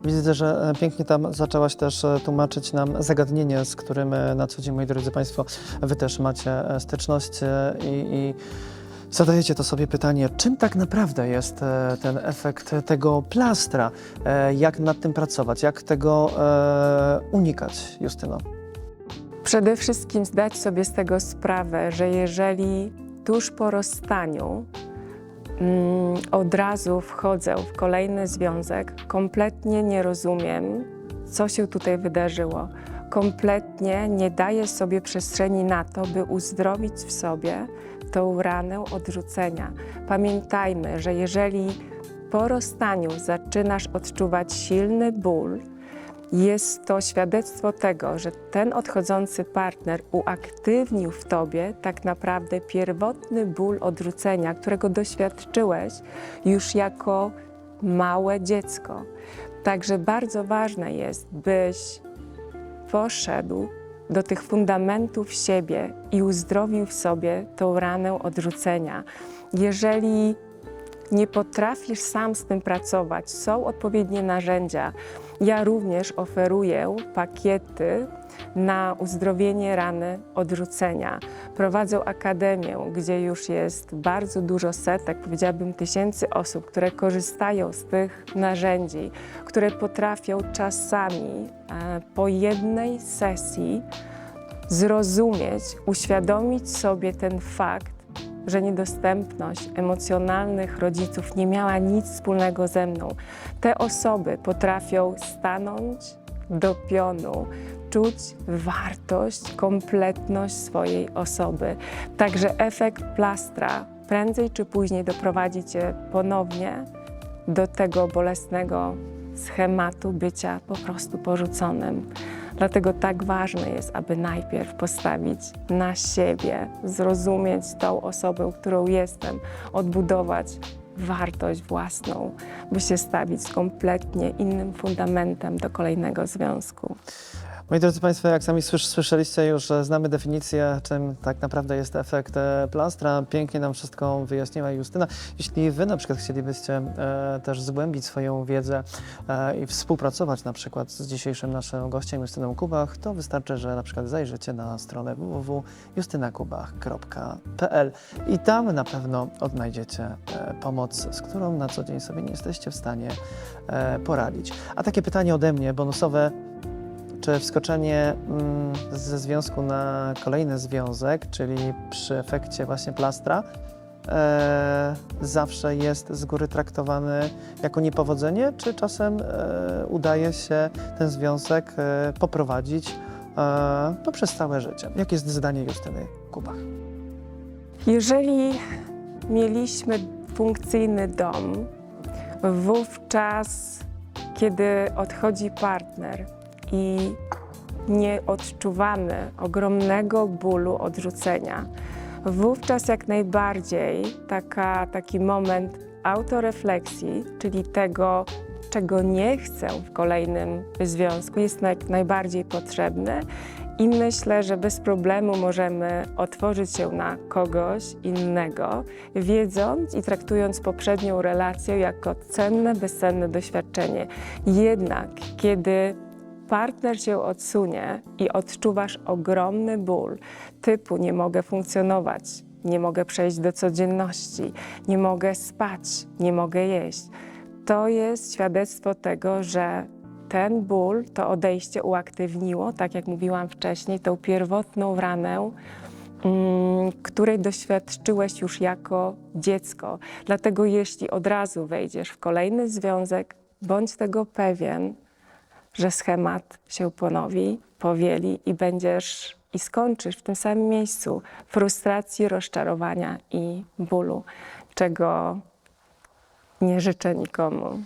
Widzę, że e, pięknie tam zaczęłaś też e, tłumaczyć nam zagadnienie, z którym e, na co dzień, moi drodzy Państwo, Wy też macie styczność i, i zadajecie to sobie pytanie, czym tak naprawdę jest ten efekt tego plastra? Jak nad tym pracować? Jak tego unikać, Justyno? Przede wszystkim zdać sobie z tego sprawę, że jeżeli tuż po rozstaniu od razu wchodzę w kolejny związek, kompletnie nie rozumiem, co się tutaj wydarzyło. Kompletnie nie daję sobie przestrzeni na to, by uzdrowić w sobie tą ranę odrzucenia. Pamiętajmy, że jeżeli po rozstaniu zaczynasz odczuwać silny ból, jest to świadectwo tego, że ten odchodzący partner uaktywnił w tobie tak naprawdę pierwotny ból odrzucenia, którego doświadczyłeś już jako małe dziecko. Także bardzo ważne jest, byś poszedł do tych fundamentów siebie i uzdrowił w sobie tą ranę odrzucenia. Jeżeli nie potrafisz sam z tym pracować, są odpowiednie narzędzia. Ja również oferuję pakiety na uzdrowienie rany odrzucenia. Prowadzę akademię, gdzie już jest bardzo dużo setek, powiedziałabym tysięcy osób, które korzystają z tych narzędzi, które potrafią czasami e, po jednej sesji zrozumieć, uświadomić sobie ten fakt, że niedostępność emocjonalnych rodziców nie miała nic wspólnego ze mną. Te osoby potrafią stanąć do pionu, czuć wartość, kompletność swojej osoby. Także efekt plastra prędzej czy później doprowadzi cię ponownie do tego bolesnego schematu bycia po prostu porzuconym. Dlatego tak ważne jest, aby najpierw postawić na siebie, zrozumieć tą osobę, którą jestem, odbudować wartość własną, by się stawić kompletnie innym fundamentem do kolejnego związku. Moi drodzy Państwo, jak sami słysz, słyszeliście już, znamy definicję, czym tak naprawdę jest efekt e, plastra. Pięknie nam wszystko wyjaśniła Justyna. Jeśli Wy na przykład chcielibyście e, też zgłębić swoją wiedzę e, i współpracować na przykład z dzisiejszym naszym gościem Justyną Kubach, to wystarczy, że na przykład zajrzycie na stronę www.justynakubach.pl i tam na pewno odnajdziecie e, pomoc, z którą na co dzień sobie nie jesteście w stanie e, poradzić. A takie pytanie ode mnie, bonusowe, czy wskoczenie mm, ze związku na kolejny związek, czyli przy efekcie właśnie plastra, e, zawsze jest z góry traktowany jako niepowodzenie, czy czasem e, udaje się ten związek e, poprowadzić e, no, przez całe życie? Jakie jest zdanie Justyny Kubach? Jeżeli mieliśmy funkcyjny dom, wówczas, kiedy odchodzi partner i nie odczuwamy ogromnego bólu odrzucenia, wówczas jak najbardziej taka, taki moment autorefleksji, czyli tego, czego nie chcę w kolejnym związku, jest jak najbardziej potrzebny. I myślę, że bez problemu możemy otworzyć się na kogoś innego, wiedząc i traktując poprzednią relację jako cenne, bezcenne doświadczenie. Jednak kiedy partner się odsunie i odczuwasz ogromny ból, typu nie mogę funkcjonować, nie mogę przejść do codzienności, nie mogę spać, nie mogę jeść, to jest świadectwo tego, że ten ból, to odejście uaktywniło, tak jak mówiłam wcześniej, tą pierwotną ranę, mm, której doświadczyłeś już jako dziecko. Dlatego jeśli od razu wejdziesz w kolejny związek, bądź tego pewien, że schemat się ponowi, powieli i będziesz i skończysz w tym samym miejscu frustracji, rozczarowania i bólu, czego nie życzę nikomu.